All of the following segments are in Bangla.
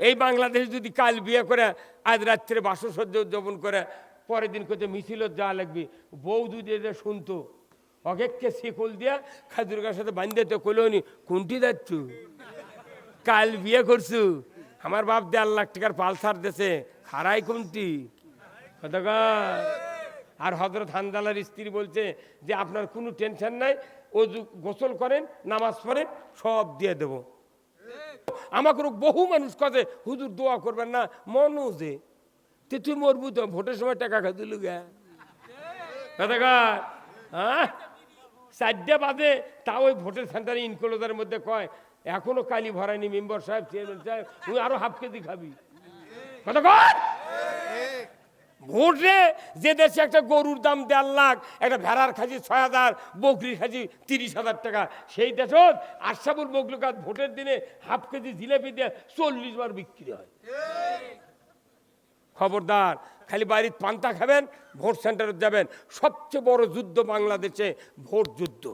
এই বাংলাদেশ যদি কাল বিয়ে করে, আজ রাত্রে বাসসজ্জ উদযাপন করে, পরের দিন কোথায় মিছিলত যাওয়া লাগবে, বউ যদি এটা শুনতো অকেককে শিকল দিয়া খাজুর গাছের সাথে বান্ধে তো কইলো নি, কোনটি যাচ্ছ কাল বিয়ে করছু, আমার বাপ দেড় লাখ টাকার পালসার দেশে খারাই কোনটি? আর হজরত হানজালার স্ত্রী বলছে যে, আপনার কোনো টেনশন নাই ও যু- গোসল করেন, নামাজ পড়েন, সব দিয়ে দেব। আমাকে বহু মানুষ কাছে, হুজুর দোয়া করবেন না মনোজে তে তুই মরবু তো, ভোটের সময় টাকা খাতে গা। কতকার হ্যাঁ চারটে বাদে তা ওই ভোটের সেন্টারে ইনকলোজার মধ্যে কয়, এখনও কালি ভরায়নি মেম্বার সাহেব চেয়ারম্যান সাহেব, তুই আরও হাফ কেজি খাবি। কতক্ষণ ভোটে যে দেশে একটা গরুর দাম দেড় লাখ, একটা ভেড়ার খাজি ছয় হাজার, বকরির খাজি তিরিশ হাজার টাকা, সেই দেশত আশাবুল মকলুকাত ভোটের দিনে হাফ কেজি জিলেপি দিয়ে চল্লিশ বার বিক্রি হয়। খবরদার, খালি বাড়ির পান্তা খাবেন, ভোট সেন্টারে যাবেন। সবচেয়ে বড় যুদ্ধ বাংলাদেশে, ভোট যুদ্ধ।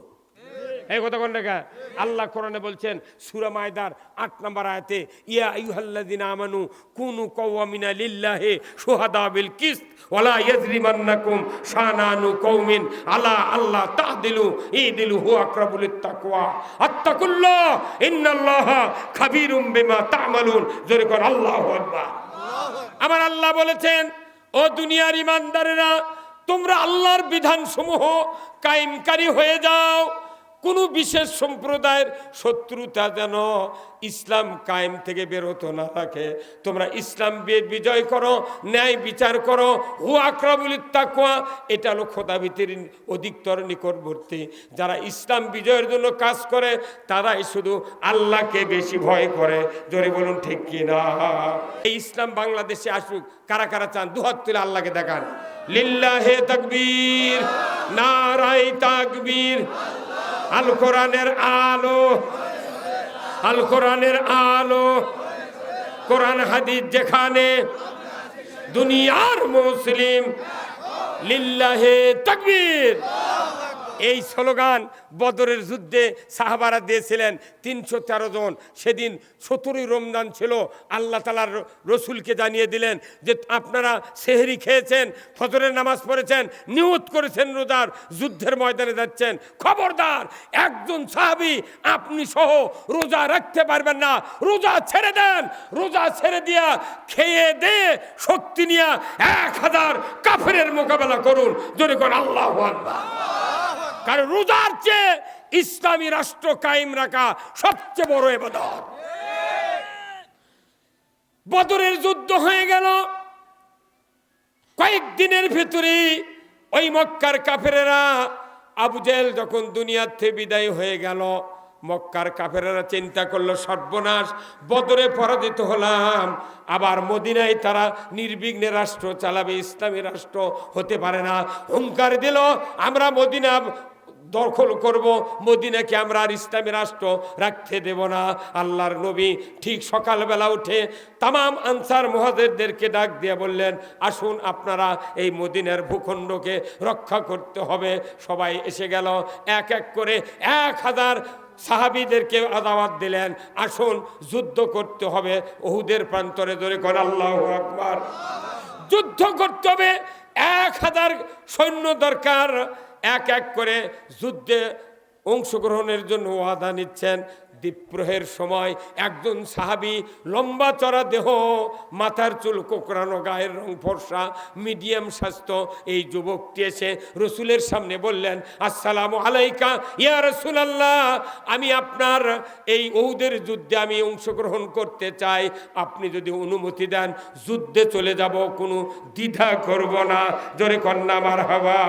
এই কথা কোন? রেখা আল্লাহ কোরআনে বলছেন, সুরা মায়দার আট নম্বর আয়াতে, ইয়া আইয়ুহাল্লাযিনা আমানু কুনু কওয়ামিনা লিল্লাহি শুহাদা বিল কিসত ওয়ালা ইয়াজরিমান্নাকুম শানানু কওমিন আলা আল্লাহ তাহদিলু ইদিলু হুয়া আকরাবুল তাকওয়া। আত্তাকুল্লাহ, ইন্নাল্লাহা খাবীরুম বিমা তা'মালুন। জোরে কর আল্লাহু আকবার। আমার আল্লাহ বলেছেন, ও দুনিয়ার ইমানদারেরা, তোমরা আল্লাহর বিধানসমূহ কায়েমকারী হয়ে যাও। কোনো বিশেষ সম্প্রদায়ের শত্রুতা যেন ইসলাম কায়েম থেকে বেরোতো না রাখে তোমরা ইসলাম বিজয় করো, ন্যায় বিচার করো, হু আক্রাবুল তাকুয়া এটা হলো খোদাবিতির অধিকতর নিকটবর্তী। যারা ইসলাম বিজয়ের জন্য কাজ করে, তারাই শুধু আল্লাহকে বেশি ভয় করে। জোরে বলুন, ঠিক কি না? এই ইসলাম বাংলাদেশে আসুক, কারা কারা চান দুহাত তুলে আল্লাহকে দেখান। লিল্লাহে তাকবীর নারাই তাকবীর আল কোরআনের আলো। আল কোরআনের আলো। কোরআন হাদিস যেখানে দুনিয়ার মুসলিম লিল্লাহে তাকবীর। এই স্লোগান বদরের যুদ্ধে সাহাবারা দিয়েছিলেন তিনশো তেরো জন। সেদিন সতেরোই রমজান ছিল। আল্লাহ তালার রসুলকে জানিয়ে দিলেন যে আপনারা সেহেরি খেয়েছেন, ফজরের নামাজ পড়েছেন, নিয়ত করেছেন রোজার, যুদ্ধের ময়দানে যাচ্ছেন। খবরদার, একজন সাহাবি, আপনি সহ রোজা রাখতে পারবেন না। রোজা ছেড়ে দেন। রোজা ছেড়ে দিয়া খেয়ে দে শক্তি নিয়ে এক হাজার কাফের মোকাবেলা করুন। যদি কোন, আল্লাহ আকবার। কারণ রোজার চেয়ে ইসলামী রাষ্ট্র কায়েম রাখা সবচেয়ে বড় এবাদত। বদরের যুদ্ধ হয়ে গেল। কয়েকদিনের ভিতরে ওই মক্কার কাফেরেরা আবু জেহেল যখন দুনিয়ার থেকে বিদায় হয়ে গেল, মক্কার কাফেরেরা চিন্তা করল, সর্বনাশ, বদরে পরাজিত হলাম। আবার মদিনায় তারা নির্বিঘ্নে রাষ্ট্র চালাবে, ইসলামী রাষ্ট্র হতে পারে না। হুঙ্কার দিল, আমরা মদিনা দখল করব, মদিনাকে আমরা আর ইসলামী রাষ্ট্র রাখতে দেব না। আল্লাহর নবী ঠিক সকালবেলা উঠে তামাম আনসার মহাদেরদেরকে ডাক দিয়ে বললেন, আসুন আপনারা এই মদিনার ভূখণ্ডকে রক্ষা করতে হবে। সবাই এসে গেল, এক এক করে এক হাজার সাহাবিদেরকে আদাওয়াত দিলেন। আসুন, যুদ্ধ করতে হবে। ওহুদের প্রান্তরে ধরে কর আল্লাহ আকবার। যুদ্ধ করতে হবে, এক হাজার সৈন্য দরকার। এক এক করে যুদ্ধে অংশগ্রহণের জন্য ওয়াদা নিচ্ছেন। দ্বীপ্রহের সময় একজন সাহাবি লম্বা চড়া দেহ, মাথার চুল কোকড়ানো, গায়ের রং ফর্সা, মিডিয়াম স্বাস্থ্য। এই যুবকটি এসে রসুলের সামনে বললেন, আসসালামু আলাইকা ইয়া রসুলাল্লাহ, আমি আপনার এই ঔদের যুদ্ধে আমি অংশগ্রহণ করতে চাই। আপনি যদি অনুমতি দেন, যুদ্ধে চলে যাব, কোনো দ্বিধা করব না। জোরে কন্যা মার হাওয়া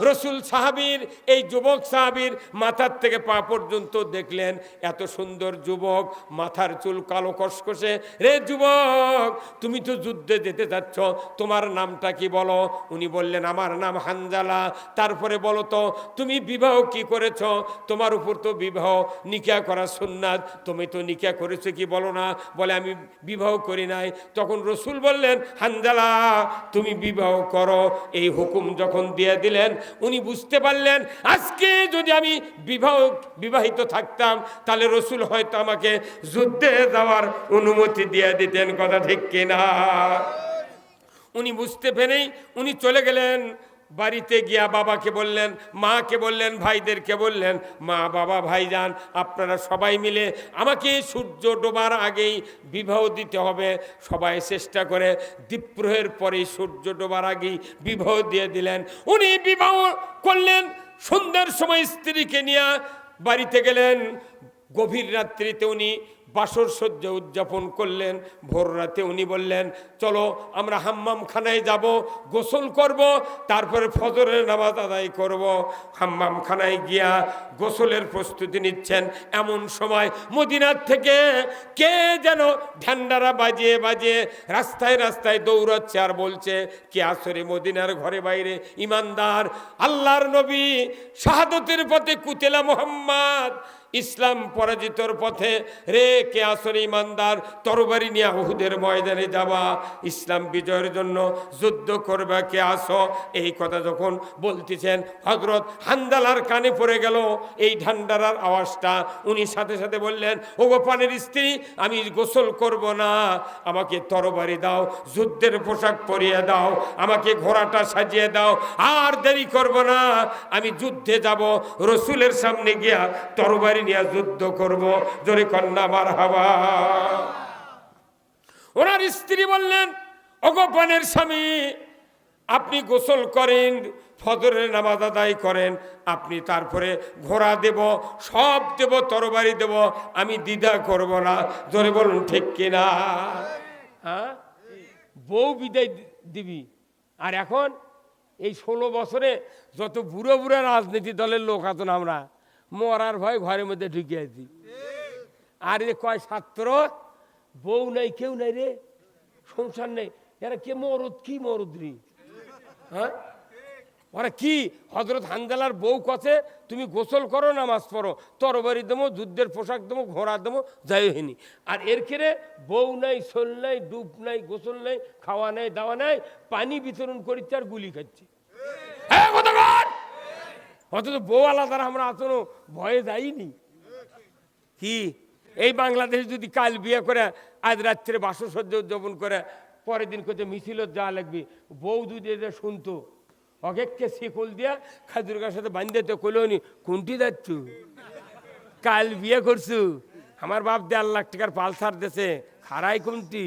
রসুল সাহাবীর, এই যুবক সাহাবীর মাথার থেকে পা পর্যন্ত দেখলেন, এত সুন্দর যুবক, মাথার চুল কালো কসকসে রে যুবক, তুমি তো যুদ্ধে যেতে যাচ্ছ, তোমার নামটা কি বলো? উনি বললেন, আমার নাম হানজালা। তারপরে বলো তো, তুমি বিবাহ কি করেছ? তোমার উপর তো বিবাহ, নিকা করা সুন্নাত। তুমি তো নিকা করেছ কি বলো না? বলে, আমি বিবাহ করি নাই। তখন রসুল বললেন, হানজালা, তুমি বিবাহ করো। এই হুকুম যখন দিয়ে দিলেন উনি বুঝতে পারলেন, আজকে যদি আমি বিবাহ, বিবাহিত থাকতাম, তাহলে রসুল হয়তো আমাকে যুদ্ধে যাওয়ার অনুমতি দিয়ে দিতেন, কথা ঠিক কিনা? উনি বুঝতে পেরেই উনি চলে গেলেন। বাড়িতে গিয়া বাবাকে বললেন, মাকে বললেন, ভাইদেরকে বললেন, মা, বাবা, ভাইজান, আপনারা সবাই মিলে আমাকে সূর্য ডোবার আগেই বিবাহ দিতে হবে। সবাই চেষ্টা করে দ্বীপ্রহের পরেই সূর্য ডোবার আগেই বিবাহ দিয়ে দিলেন। উনি বিবাহ করলেন, সন্ধ্যার সময় স্ত্রীকে নিয়ে বাড়িতে গেলেন। গভীর রাত্রিতে উনি বাসর সহ্য উদযাপন করলেন। ভোর রাতে উনি বললেন, চলো, আমরা হাম্মাম খানায় যাব, গোসল করব, তারপরে ফজরের নামাজ আদায় করব। হাম্মাম খানায় গিয়া গোসলের প্রস্তুতি নিচ্ছেন। এমন সময় মদিনার থেকে কে যেন ঢান্ডারা বাজিয়ে বাজিয়ে রাস্তায় রাস্তায় দৌড়াচ্ছে আর বলছে, কে আসরে মদিনার ঘরে বাইরে, ইমানদার, আল্লাহর নবী, শাহাদতের পথে কুতেলা মোহাম্মদ ইসলাম পরাজিতর পথে রে কে আসরে ইমানদার? তরবারি নিয়ে হুদের ময়দানে যাবা। ইসলাম বিজয়ের জন্য যুদ্ধ করবে, কে আসো? এই কথা যখন বলতেছেন হজরত হান্দালার কানে পড়ে গেল। এই ঢান্ডারার আওয়াজটা উনি সাথে সাথে বললেন ও গোপানের স্ত্রী, আমি গোসল করব না। আমাকে তরবারি দাও, যুদ্ধের পোশাক পরিয়ে দাও, আমাকে ঘোড়াটা সাজিয়ে দাও। আর দেরি করব না। আমি যুদ্ধে যাব। রসুলের সামনে গিয়া তরবারি নিয়ে যুদ্ধ করব। জোরে কন্যা আমার হাওয়া ওনার স্ত্রী বললেন অগোপনের স্বামী, আপনি গোসল করেন, ফজরের নামাজ আদায় করেন, আপনি তারপরে ঘোড়া দেব, সব দেব, তরবারি দেব, আমি দ্বিধা করব না। জোরে বলুন, ঠিক কিনা? হ্যাঁ? বউ বিদায় দিবি। আর এখন এই ষোলো বছরে যত বুড়ো বুড়ো রাজনীতি দলের লোক আছেন আমরা মরার ভয় ঘরের মধ্যে ঢুকে আছি আর এ কয় ছাত্র, বউ নাই, কেউ নাই রে, সংসার নেই। এরা কে মরদ, কি মরদ রে? হ্যাঁ? ওরা কি? হজরত হানজালার বউ কছে? তুমি গোসল করো, নামাজ পড়ো। তরবারি দেবো যুদ্ধের পোশাক দেবো ঘোড়া দেবো যাই হয়নি আর এর কেড়ে বউ নাই সোল নাই, ডুব নাই, গোসল নাই, খাওয়া নাই, দাওয়া নাই, পানি বিতরণ করছে আর গুলি খাচ্ছে। অথচ বউ আলাদা আমরা আসনো ভয়ে যাইনি। কি? এই বাংলাদেশ যদি কাল বিয়ে করে, আজ রাত্রে বাসসজ্জ উদযাপন করে, পরের দিন কোথাও মিছিলত যাওয়া লাগবে। বউ যদি এটা শুনতো, অগেককে শিকল দিয়া খাজুর গাছের সাথে বান্ধে তো কইলো নি, কোনটি যাচ্ছ? কাল বিয়ে করছু। আমার বাপ দেড় লাখ টাকার পালসার দেশে খারাই কোনটি?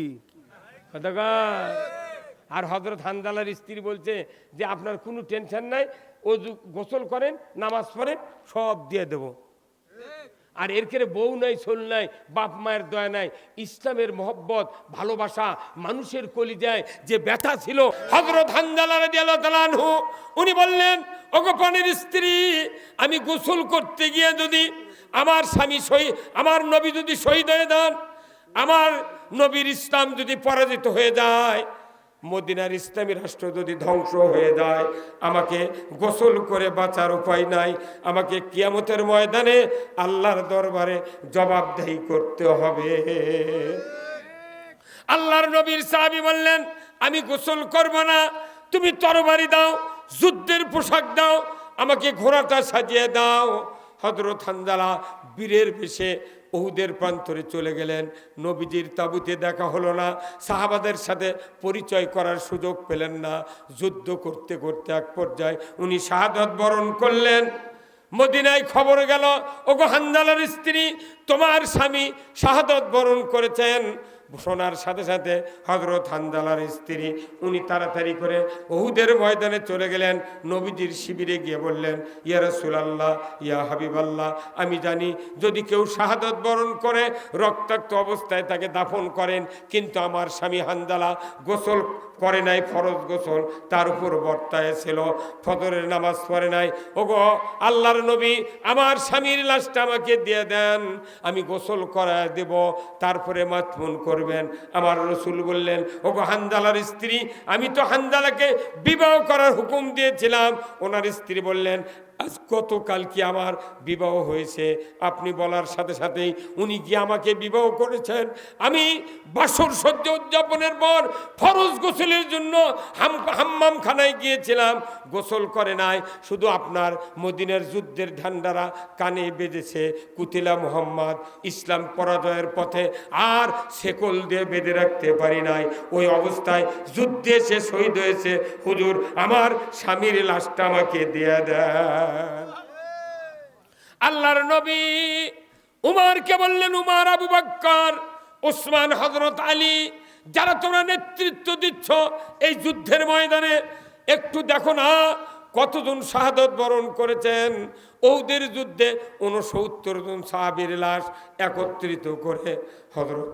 আর হজরত হানদালার স্ত্রী বলছে যে, আপনার কোনো টেনশন নাই যু- গোসল করেন, নামাজ পড়েন, সব দিয়ে দেবো। আর এর কেড়ে বউ নাই সোল নাই, বাপ মায়ের দয়া নাই, ইসলামের মহব্বত, ভালোবাসা, মানুষের কলি কলিজায় যে ব্যথা ছিল হজরত উনি বললেন অগোপনের স্ত্রী, আমি গোসল করতে গিয়ে যদি আমার স্বামী শহীদ আমার নবী যদি শহীদ হয়ে যান, আমার নবীর ইসলাম যদি পরাজিত হয়ে যায় মদিনার ইসলামী রাষ্ট্র যদি ধ্বংস হয়ে যায়, আমাকে গোসল করে বাঁচার উপায় নাই, আমাকে কিয়ামতের ময়দানে আল্লাহর দরবারে জবাবদেহি করতে হবে। আল্লাহর নবীর সাহাবি বললেন, আমি গোসল করব না, তুমি তরবারি দাও, যুদ্ধের পোশাক দাও, আমাকে ঘোড়াটা সাজিয়ে দাও। হজরত হানজালা বীরের বেশে ওহুদের প্রান্তরে চলে গেলেন। নবীজির তাবুতে দেখা হলো না। সাহাবাদের সাথে পরিচয় করার সুযোগ পেলেন না। যুদ্ধ করতে করতে এক পর্যায়ে উনি শাহাদত বরণ করলেন। মদিনায় খবর গেল, ওগো হান্দালার স্ত্রী, তোমার স্বামী শাহাদত বরণ করেছেন। শোনার সাথে সাথে হজরত হান্দালার স্ত্রী, উনি তাড়াতাড়ি করে বহুদের ময়দানে চলে গেলেন। নবীজির শিবিরে গিয়ে বললেন, ইয়া রসুলাল্লাহ, ইয়া হাবিবাল্লাহ, আমি জানি যদি কেউ শাহাদত বরণ করে, রক্তাক্ত অবস্থায় তাকে দাফন করেন, কিন্তু আমার স্বামী হানজালা গোসল করে নাই ফরজ গোসল, তার উপর বর্তায় ছিল। ফজরের নামাজ পড়ে নাই। ওগো, আল্লাহর নবী আমার স্বামীর লাশটা আমাকে দিয়ে দেন। আমি গোসল করা দেব, তারপরে মাতমুন করবেন। আমার রসুল বললেন গো হানজালার স্ত্রী, আমি তো হানজালাকে বিবাহ করার হুকুম দিয়েছিলাম। ওনার স্ত্রী বললেন আজ গতকাল কি আমার বিবাহ হয়েছে? আপনি বলার সাথে সাথেই উনি কি আমাকে বিবাহ করেছেন? আমি বাসর সহ্য উদযাপনের পর ফরজ গোসলের জন্য হাম হাম্মাম খানায় গিয়েছিলাম। গোসল করে নাই, শুধু আপনার মদিনের যুদ্ধের ঢান্ডারা কানে বেঁধেছে কুতিলা মোহাম্মদ, ইসলাম পরাজয়ের পথে আর সেকল দিয়ে বেঁধে রাখতে পারি নাই। ওই অবস্থায় যুদ্ধে সে শহীদ হয়েছে। হুজুর, আমার স্বামীর লাশটা আমাকে দিয়ে দেন। আল্লাহর নবী উমারকে বললেন, উমার আবু বক্কর ওসমান হজরত আলী, যারা তোমরা নেতৃত্ব দিচ্ছ এই যুদ্ধের ময়দানে, একটু দেখো না কতজন শাহাদত বরণ করেছেন। ওদের যুদ্ধে উনসত্তর জন সাহাবীর লাশ একত্রিত করে হজরত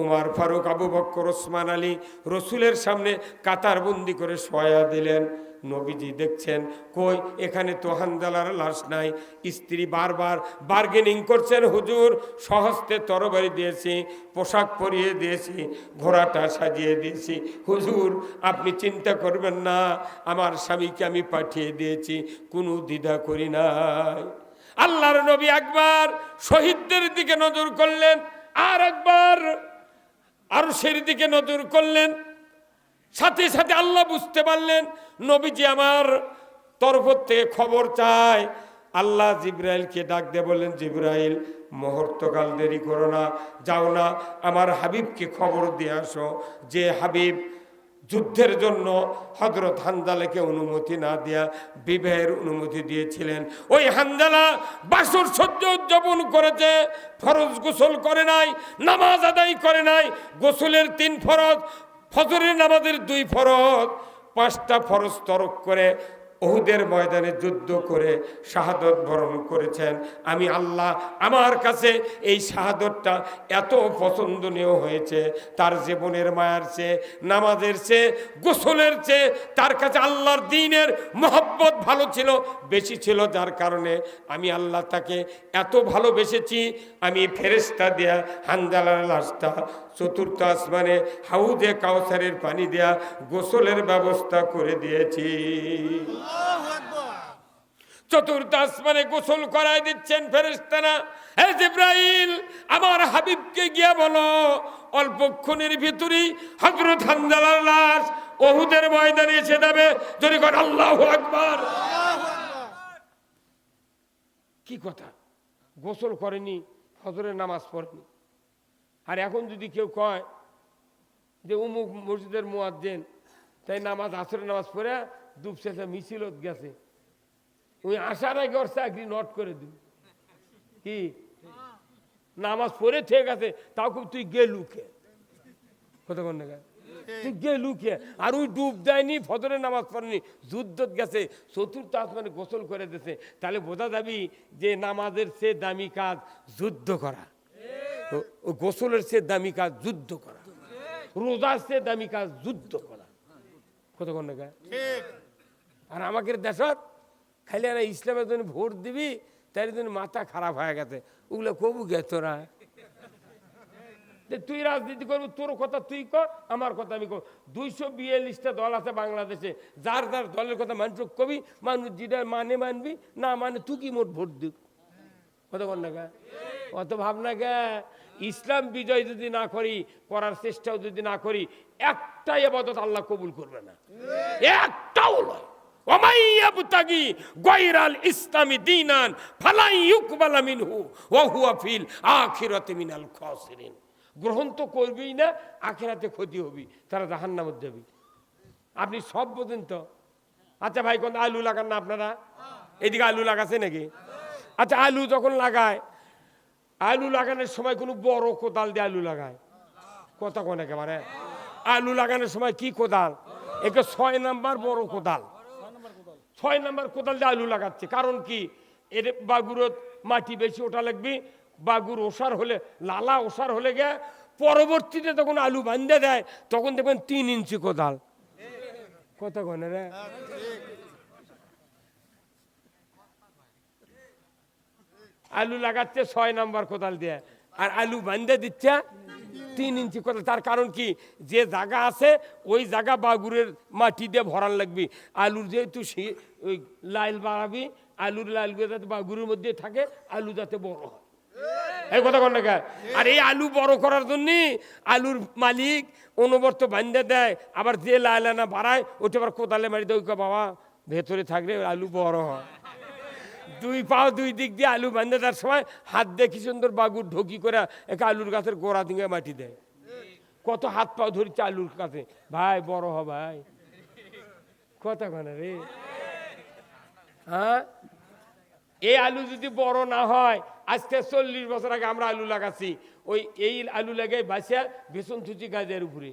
উমার ফারুক, আবু বক্কর ওসমান আলী রসুলের সামনে কাতারবন্দি করে সয়া দিলেন। নবীজি দেখছেন, কই, এখানে তো হানজালার লাশ নাই। স্ত্রী বারবার বার্গেনিং করছেন, হুজুর, সহস্তে তরবারি দিয়েছি, পোশাক পরিয়ে দিয়েছি, ঘোড়াটা সাজিয়ে দিয়েছি। হুজুর, আপনি চিন্তা করবেন না, আমার স্বামীকে আমি পাঠিয়ে দিয়েছি, কোনো দ্বিধা করি নাই। আল্লাহর নবী একবার শহীদদের দিকে নজর করলেন, আর একবার আরও সের দিকে নজর করলেন। সাথে সাথে আল্লাহ বুঝতে পারলেন, নবীজি আমার তরফ থেকে খবর চায়। আল্লাহ জিব্রাইলকে ডাক দিয়ে বললেন, জিব্রাইল, মুহূর্তকাল দেরি করো না, যাও না, আমার হাবিবকে খবর দিয়ে আসো। যে হাবিব যুদ্ধের জন্য হজরত হানজালাকে অনুমতি না দেয়া বিবাহের অনুমতি দিয়েছিলেন, ওই হানজালা বাসর সহ্য উদযাপন করেছে, ফরজ গোসল করে নাই, নামাজ আদায় করে নাই, গোসলের তিন ফরজ ফজরের নামাজের দুই ফরজ, পাঁচটা ফরজ তরক করে ওহুদের ময়দানে যুদ্ধ করে শাহাদত বরণ করেছেন। আমি আল্লাহ আমার কাছে এই শাহাদতটা এত পছন্দনীয় হয়েছে। তার জীবনের মায়ার চেয়ে, নামাজের চেয়ে, গোসলের চেয়ে তার কাছে আল্লাহর দিনের মহব্বত ভালো ছিল, বেশি ছিল যার কারণে আমি আল্লাহ তাকে এত ভালোবেসেছি। আমি ফেরেস্তা দেয়া হানজালার লাশটা চতুর্থ আসমানে হাউদে কাউসারের পানি দেয়া গোসলের ব্যবস্থা করে দিয়েছি। চতুর্থ আসমানে গোসল করায় দিচ্ছেন ফেরেস্তানা হে জিব্রাইল আমার হাবিবকে গিয়া বলো অল্পক্ষণের ভিতরেই হজরত হানজালার লাশ ওহুদের ময়দানে এসে যাবে। যদি কর আল্লাহ আকবার। কি কথা? গোসল করেনি হজরের নামাজ পড়েনি। আর এখন যদি কেউ কয় যে উমুক মসজিদের মোয়াজ্জেন, তাই নামাজ, আসরের নামাজ পড়ে দুপসেসে মিছিলত গেছে। ওই আসার আগে ওর চাকরি নট করে দিন কি? নামাজ পড়ে ঠিক আছে, তাও খুব তুই গেলুকে কতক্ষণ না তুই গেলুকে আর ওই ডুব দেয়নি, ফজরের নামাজ পড়েনি, যুদ্ধত গেছে, চতুর্থ আসমানে গোসল করে দিছে। তাহলে বোঝা যাবি যে নামাজের সে দামি কাজ যুদ্ধ করা। গোসলের চেয়ে দামি কাজ যুদ্ধ করা। রোজার চেয়ে দামি কাজ যুদ্ধ করা। কতক্ষণ না আর আমাকে দেশত খালি আর ইসলামের জন্য ভোট দিবি তার জন্য মাথা খারাপ হয়ে গেছে। ওগুলো কবু গে তোরা? তুই রাজনীতি করবি তোর কথা তুই কর আমার কথা আমি কর। দুইশো বিয়াল্লিশটা দল আছে বাংলাদেশে যার যার দলের কথা মানুষ কবি মানুষ যেটা মানে মানবি না মানে তুই কি মোট ভোট দিক কত কর না গা? অত ভাবনা গে ইসলাম বিজয় যদি না করি, করার চেষ্টাও যদি না করি, একটাই আবাদত আল্লাহ কবুল করবে না। একটাও নয়। ওমাইয়াবতাগি গায়রাল ইসলামি দীনান, ফালাই ইউকবালা মিনহু, ওয়া হুয়া ফিল আখিরাতি মিনাল খাসিরিন। গ্রহণ তো করবেই না, আখিরাতে ক্ষতি হবি, তারা জাহান্নামে যাবি আপনি সব বোঝেন তো? আচ্ছা ভাই, কোন আলু লাগান না আপনারা? এদিকে আলু লাগাছে নাকি? আচ্ছা আলু যখন লাগায় আলু লাগানোর সময় কোনো বড় কোদাল দিয়ে আলু লাগায়। কথা কোন একেবারে। আলু লাগানোর সময় কি কোদাল? একে ছয় নাম্বার বড় কোদাল। ছয় নাম্বার কোদাল দিয়ে আলু লাগাচ্ছে। কারণ কি? এর বাগুরত মাটি বেশি ওঠা লাগবে। বাগুর ওষার হলে, লালা ওষার হলে গে পরবর্তীতে তখন আলু বান্ধে দেয়, তখন দেখবেন তিন ইঞ্চি কোদাল। কথা কনে রে? আলু লাগাচ্ছে ছয় নাম্বার কোদাল দিয়ে। আর আলু বান্ধে দিচ্ছে তিন ইঞ্চি কোদাল। তার কারণ কি? যে জায়গা আছে, ওই জায়গা বাগুরের মাটি দিয়ে ভরান লাগবি। আলুর যেহেতু ওই লাইল বাড়াবি, আলুর লাল যাতে বাগুরের মধ্যে থাকে, আলু যাতে বড় হয়। এই কথা কন আর এই আলু বড় করার জন্য আলুর মালিক অনবর্ত বান্ধে দেয়। আবার যে লাল আনা বাড়ায়, ওটা আবার কোদালে মারি দেয় বাবা, ভেতরে থাকলে আলু বড় হয়। দুই পাও দুই দিক দিয়ে আলু বান্ধে তার সময় হাত দিয়ে কি সুন্দর বাগুর ঢোকি করে একে আলুর গাছের গোড়া দিকে মাটি দেয়। কত হাত পাও ধরছে আলুর কাছে। ভাই, বড় হ ভাই। কথা রে। হ্যাঁ? এই আলু যদি বড় না হয়, আজকে চল্লিশ বছর আগে আমরা আলু লাগাচ্ছি। ওই এই আলু লাগে বাসিয়া ভীষণ থুচি গাছের উপরে।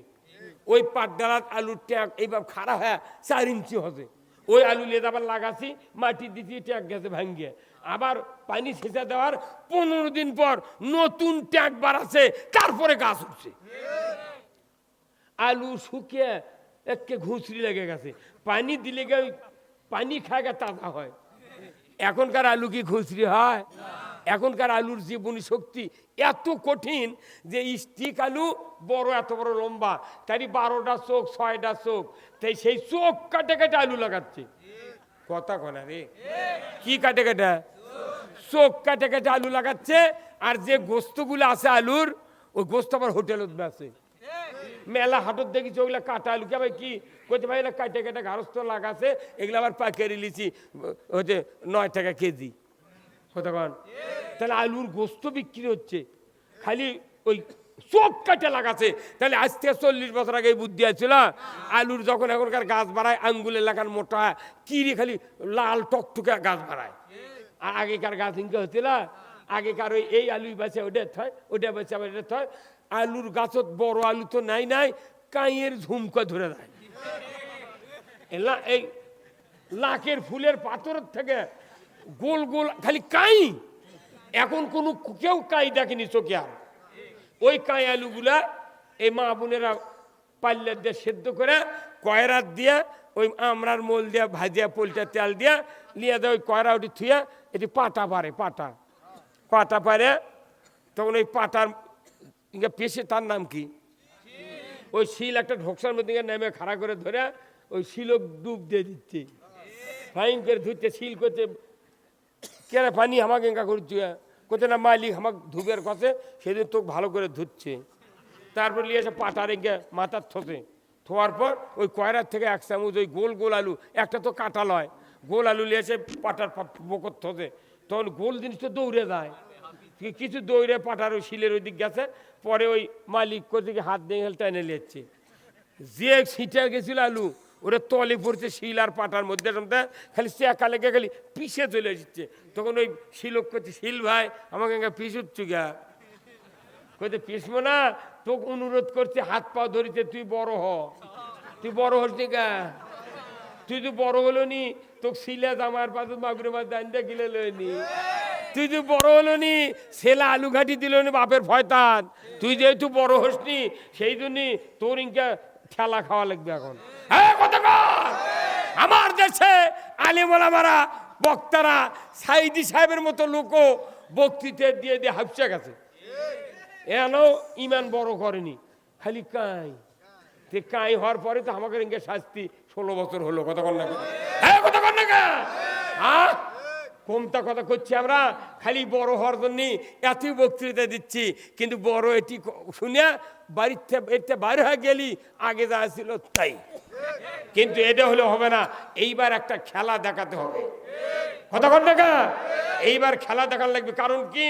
ওই পাটডালার আলুর ট্যাগ এইভাবে খাড়া হয়ে চার ইঞ্চি হবে ওই আলু নিয়ে আবার লাগাছি, মাটি দিতে ট্যাগ গেছে ভাঙ্গিয়ে আবার পানি ছেঁচে দেওয়ার পনেরো দিন পর নতুন ট্যাগ বাড়াচ্ছে তারপরে গাছ উঠছে। আলু শুকিয়ে একে ঘুষড়ি লেগে গেছে। পানি দিলে পানি খায় তাজা হয়। এখনকার আলু কি ঘুষড়ি হয়? এখনকার আলুর জীবনী শক্তি এত কঠিন যে স্টিক আলু বড়, এত বড় লম্বা। তারই বারোটা চোখ, ছয়টা চোখ। তাই সেই চোখ কাটে কাটে আলু লাগাচ্ছে। কথা কনা রে। কি কাটে কাটে? চোখ কাটে কাটে আলু লাগাচ্ছে, আর যে গোস্তগুলো আছে আলুর, ওই গোস্ত আবার হোটেলত আছে মেলা হাটত দেখি ওগুলা কাটা আলু। কে কি? কইতে ভাই এগুলা কাটে কাটে ঘাড়স্থ লাগাছে, এগুলো আবার পাইকারি লিচি হচ্ছে নয় টাকা কেজি। কতক্ষণ তাহলে আলুর গোস্ত বিক্রি হচ্ছে। খালি ওই চোখ কাটে লাগাছে। তাহলে আজ থেকে চল্লিশ বছর আগে বুদ্ধি আছিল আলুর যখন এখনকার গাছ বাড়ায়, আঙ্গুলের লাগান মোটা, কিরে খালি লাল টকটুকে গাছ বাড়ায়। আর আগেকার গাছ ইনকে হচ্ছিল, আগেকার ওই এই আলুই বাঁচে ওটা থয় ওটা বাঁচে আবার এটা থয়। আলুর গাছত বড় আলু তো নাই নাই, কাইয়ের ঝুমকা ধরে দেয়। এই লাখের ফুলের পাথরের থেকে গোল গোল, খালি কাই। এখন কোনো কেউ কাই দেখেনি চোখে আর। ওই কাই আলুগুলা এই মা বোনেরা পাল্লার দিয়ে সেদ্ধ করে কয়রাত দিয়া, ওই আমরার মোল দিয়া ভাজিয়া পোলটা তেল দিয়া লিয়া দেয় ওই কয়রা ওটি থুয়া এটি পাটা পারে, পাটা। পাটা পারে, তখন ওই পাটার পেশে তার নাম কি? ওই শিল একটা ঢোকসার মধ্যে নেমে খাড়া করে ধরে, ওই শিলক ডুব দিয়ে দিচ্ছে। ফাইন করে ধুচ্ছে শিল করতে কেরা পানি আমাকে এঙ্কা করছে কোথা না মালিক আমাকে ধুবের কাছে সেদিন তোকে ভালো করে ধুচ্ছে তারপর নিয়ে এসে পাটার এঙ্গে মাথার থসে থোয়ার পর ওই কয়রার থেকে এক চামচ ওই গোল গোল আলু একটা তো কাটা লয় গোল আলু নিয়ে এসে পাটার বকর থসে তখন গোল জিনিস তো দৌড়ে যায় কিছু দৌড়ে পাটার ওই শিলের ওই দিক গেছে পরে ওই মালিক কোথেকে হাত দিয়ে টেনে নিচ্ছে যে ছিটে গেছিল আলু ওরা তলে পড়ছে শিল আর পাটার মধ্যে মধ্যে খালি চেকা লেগে খালি পিষে চলে এসেছে। তখন ওই শিলক করছে শিল ভাই, আমাকে উঠছু গা। কইতে পিসমো না, তোকে অনুরোধ করছে, হাত পা ধরিতে তুই বড় হ। তুই বড় হস গা। তুই তো বড় হলো নি, তোকে শিলে জামার পাশে মাগুরে মাছ দিয়ে গিলে লইনি তুই তো বড় হলো নি, ছেলে আলু ঘাটি দিল নি বাপের ভয়তান তুই যেহেতু বড় হসনি সেই জন্যই তোর ইনকা খেলা খাওয়া লাগবে এখন। হ্যাঁ কতক্ষণ আমার দেশে আলিমোলামারা বক্তারা সাইদি সাহেবের মতো লোকও বক্তৃতা দিয়ে দিয়ে হাফসে গেছে। এনো ইমান বড় করেনি। খালি কাই। তে কাই হওয়ার পরে তো আমাকে ইনকে শাস্তি ষোলো বছর হলো কতক্ষণ না হ্যাঁ কতক্ষণ না কমতা কথা করছি আমরা? খালি বড় হওয়ার জন্য এতই বক্তৃতা দিচ্ছি, কিন্তু বড় এটি শুনে বাড়ির এতে বাইরে হয়ে গেলি, আগে যা ছিল তাই। কিন্তু এটা হলে হবে না, এইবার একটা খেলা দেখাতে হবে। কতক্ষণ দেখা এইবার খেলা দেখার লাগবে, কারণ কি?